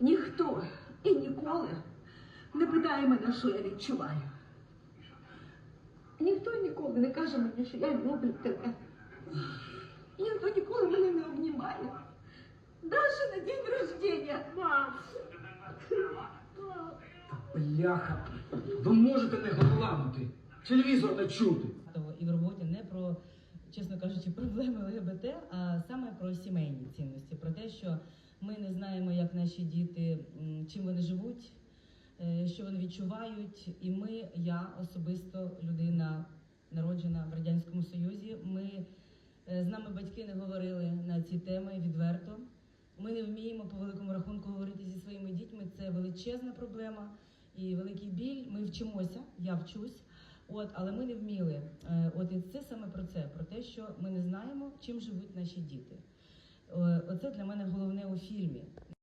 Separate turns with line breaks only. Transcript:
Ніхто і ніколи не питає мене, що я відчуваю. Ніхто і ніколи не каже мені, що я люблю тебе. Ніхто ніколи мене не обнімає. Даже на день рождения. Мам.
Бляха, ви можете не глянути. Телевізор не чути.
І в роботі не про, чесно кажучи, проблеми ЛГБТ, а саме про сімейні цінності що ми не знаємо, як наші діти, чим вони живуть, е, що вони відчувають. І ми, я особисто людина, народжена в радянському союзі. Ми е, з нами батьки не говорили на ці теми відверто. Ми не вміємо по великому рахунку говорити зі своїми дітьми. Це величезна проблема і великий біль. Ми вчимося, я вчусь. От, але ми не вміли. Е, От і це саме про це, про те, що ми не знаємо, чим живуть наші діти. Е, Оце для мене головне.